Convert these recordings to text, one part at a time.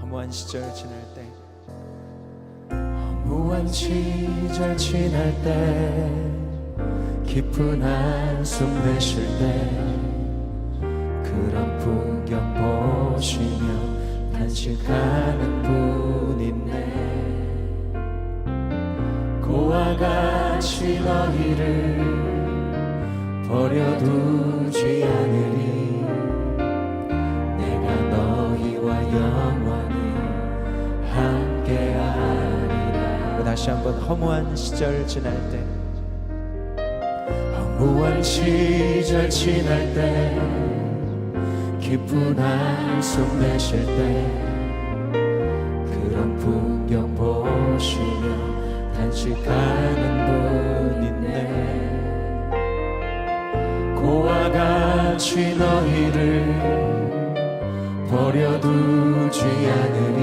허무한 시절 지날 때. 무한 시절 지날 때 깊은 한숨 내쉴 때 그런 풍경 보 시며 단식하는 분 있네 고와 같이 너희를 버려두지 않으리. 내가 너희와 영원히 함께하리라. 다시 한번 허무한 시절 지날 때 허무한 시절 지날 때 깊은 한숨 내쉴 때 그런 풍경 보시며 단식하는 분 있네 고와 같이 너희를 버려두지 않으리.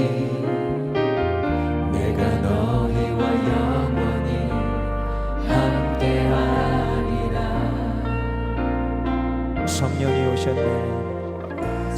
내가 너희와 영원히 함께하리라. 성령이 오셨네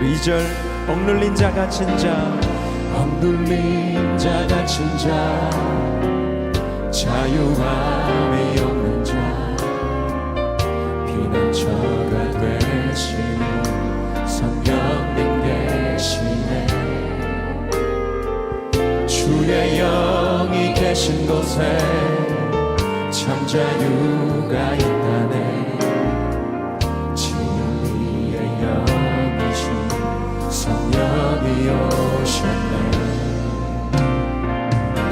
우리 2절 억눌린 자 갇힌 자. 억눌린 자 갇힌 자. 자유함이 없는 자. 피난처가 되시는 성령님 계시네 주의 영이 계신 곳에 참 자유가 있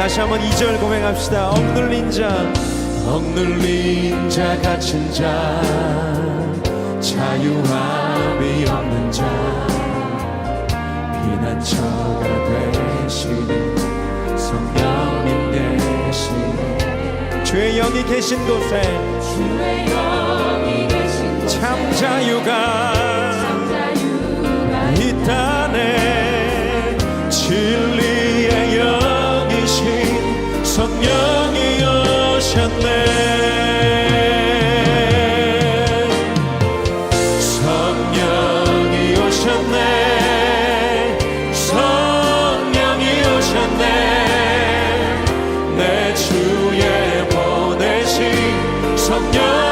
다시 한번 2절 고백합시다. 억눌린 자 억눌린 자 갇힌 자 자유함이 없는 자 피난처가 되시는 성령님 되시네 주의 영이 계신 곳에 주의 영이 계신 곳에 참 자유가 성령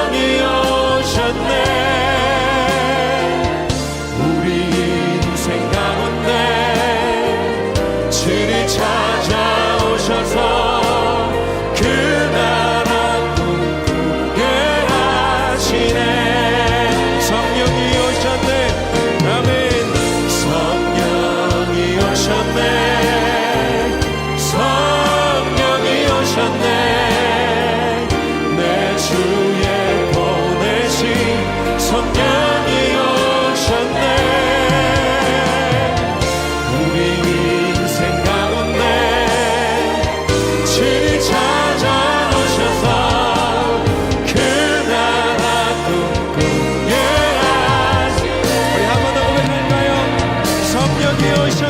одні очі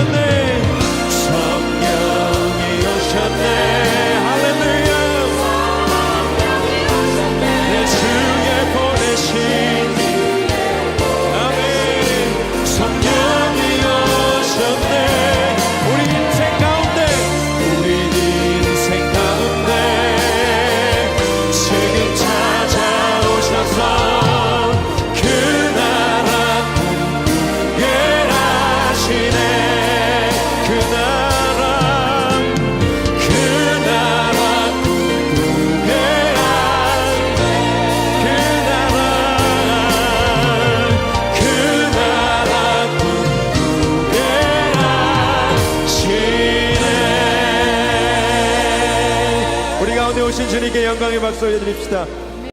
주님께 영광의 박수 올려드립시다